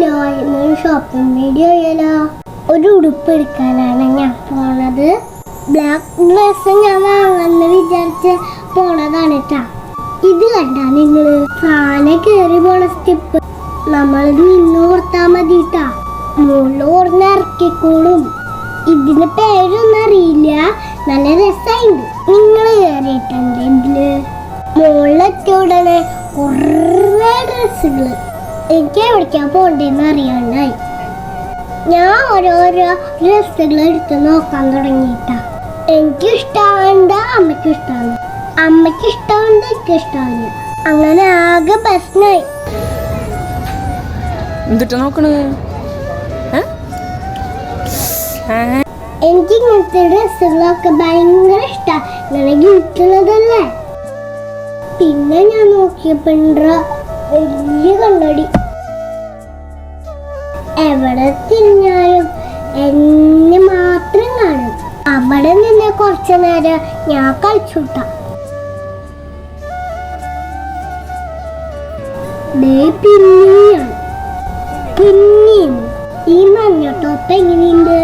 Hello ഇന്നൊരു shopping video ചെയ്യലോ? ഒരു ഉടുപ്പ് എടുക്കാനാണ് ഞാൻ പോണത്. ബ്ലാക്ക് ഡ്രസ് ഞാൻ വാങ്ങാന്ന് വിചാരിച്ച് പോണതാണ് കേട്ടോ ഇത് കണ്ടാ നിങ്ങൾ? സാധനം കേറി പോണ സ്റ്റെപ്പ് നമ്മളിത് നിന്ന് ഓർത്താ മതി കേട്ടാ മുകളിൽ ഓർന്ന് ഇറക്കിക്കോളും. ഇതിന് പേരൊന്നും അറിയില്ല. നല്ല രസമുണ്ട്. നിങ്ങൾ കയറിയിട്ടുണ്ട് ഇതിൽ മുകളിലെത്തിയ ഉടനെ കുറേ ഡ്രസ്സുകൾ എനിക്ക് എവിടേക്കാ പോണ്ടെന്ന് അറിയാണ്ടായി ഞാൻ ഓരോരോ ഡ്രസ്സുകൾ എടുത്ത് നോക്കാൻ തുടങ്ങിയിട്ടാ. എനിക്ക് ഇഷ്ടമാവണ്ട അമ്മയ്ക്ക് ഇഷ്ടമാണ് അമ്മയ്ക്ക് ഇഷ്ടമുണ്ട് എനിക്ക് ഇഷ്ടമാണ് അങ്ങനെ ആകെ പ്രശ്നമായി എന്തിട്ടാ നോക്കണേ? എനിക്ക് ഇങ്ങനത്തെ ഡ്രസ്സുകളൊക്കെ ഭയങ്കര ഇഷ്ടമാണ് ഇങ്ങനെ ഗിഫ്റ്റുള്ളതല്ലേ പിന്നെ ഞാൻ നോക്കിയപ്പോ വലിയ കണ്ണടി. എവിടെ തിരിഞ്ഞാലും എന്നെ മാത്രം കാണും. അവിടെ നിന്ന് കുറച്ചു നേരം ഞാൻ കളിച്ചുട്ട. ഈ മഞ്ഞ ടോപ്പ് എങ്ങനെയുണ്ട്?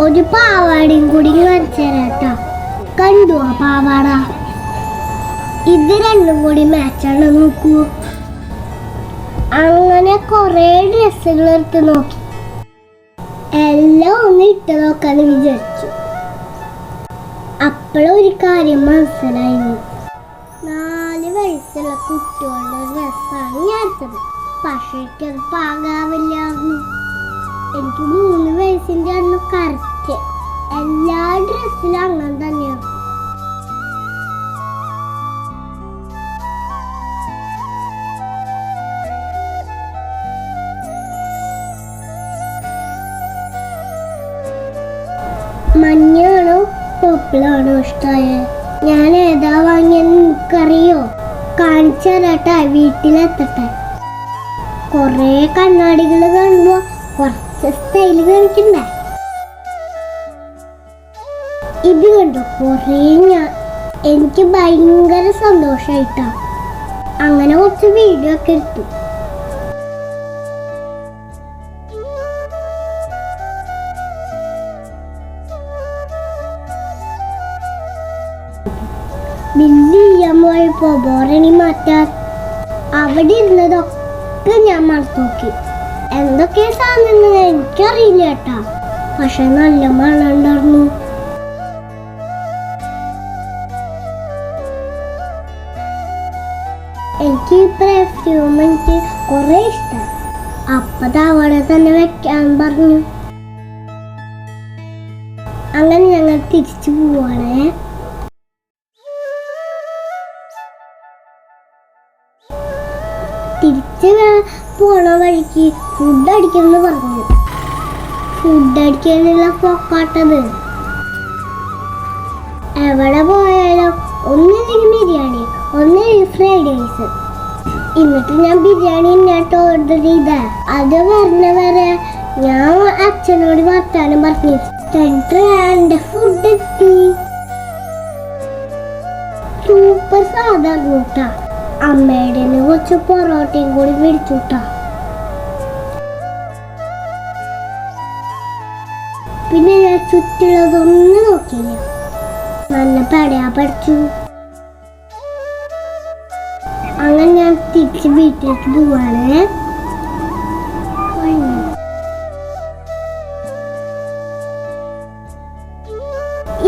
ഒരു പാവാടയും കൂടി വരച്ചേരാട്ടാ. കണ്ടു ആ പാവാട? ഇത് രണ്ടും കൂടി മാച്ചാണ് നോക്കൂ. അങ്ങനെ കൊറേ ഡ്രസ്സുകൾ എടുത്ത് നോക്കി. എല്ലാം ഒന്ന് ഇട്ട് നോക്കാന്ന് വിചാരിച്ചു. അപ്പോഴൊരു കാര്യം മനസ്സിലായി. നാല് വയസ്സുള്ള കുട്ടികളുടെ ഡ്രസ്സാണ് ഞാൻ എടുത്തത്. പക്ഷേ എനിക്കത് പാകാവില്ലായിരുന്നു. എനിക്ക് മൂന്ന് വയസ്സിന്റെ അന്ന് കറക്റ്റ് എല്ലാ ഡ്രസ്സിലും അങ്ങനെ പർപ്പിളാണോ ഇഷ്ടമായത് ഞാൻ ഏതാ വാങ്ങിയെന്ന് നിനക്കറിയോ? കാണിച്ചു തരട്ടെ വീട്ടിലെത്തട്ടെ. കുറേ കണ്ണാടികൾ കാണുമ്പോ കുറച്ച് സ്റ്റൈൽ കാണിക്കണ്ടേ? ഇത് കണ്ടോ? കുറേ ഞാൻ എനിക്ക് ഭയങ്കര സന്തോഷായിട്ടാ. അങ്ങനെ കുറച്ച് വീഡിയോ ഒക്കെ എടുത്തു. ബില്ല് ചെയ്യാൻ പോയപ്പോ ബോറണി മാറ്റാൻ. അവിടെ ഇരുന്നതൊക്കെ ഞാൻ മറന്നോക്കി എന്തൊക്കെ സാധനങ്ങൾ എനിക്കറിയില്ല കേട്ടാ പക്ഷെ നല്ല മണം ഉണ്ടായിരുന്നു. എനിക്ക് പെർഫ്യൂം എനിക്ക് കുറെ ഇഷ്ടം. അപ്പത് തന്നെ വെക്കാൻ പറഞ്ഞു. അങ്ങനെ ഞങ്ങൾ തിരിച്ചു പോവാണേ. തിരിച്ച് പോണ വഴിക്ക് ഫുഡ് അടിക്കണമെന്ന് പറഞ്ഞു ഫുഡ് അടിക്കാനുള്ള പൊക്കാട്ടത്. എവിടെ പോയാലും ഒന്നില്ലെങ്കിൽ ബിരിയാണി ഒന്നില്ലെങ്കിൽ ഫ്രൈഡ് റൈസ് എന്നിട്ട് ഞാൻ ബിരിയാണി ഇന്നോട്ട് ഓർഡർ ചെയ്ത. അത് പറഞ്ഞ വരെ ഞാൻ അച്ഛനോട് വർത്താനം പറഞ്ഞു. എന്റെ ഫുഡ് എത്തി. സൂപ്പർ സാധാരണ അമ്മയുടെ കുറച്ച് പൊറോട്ടയും കൂടി മേടിച്ചുട്ടാ. പിന്നെ ഞാൻ ചുറ്റുള്ളതൊന്നും നോക്കിയില്ല. നല്ല പടയാ പഠിച്ചു അങ്ങനെ ഞാൻ തിരിച്ച് വീട്ടിലേക്ക് പോവാണ്.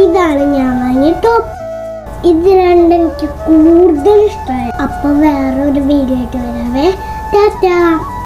ഇതാണ് ഞാൻ വാങ്ങിയ ടോപ്പ് ഇത് രണ്ടും എനിക്ക് കൂടുതൽ ഇഷ്ടമായി അപ്പൊ വേറൊരു വീഡിയോ ആയിട്ട് വരാവേ. ടാറ്റാ.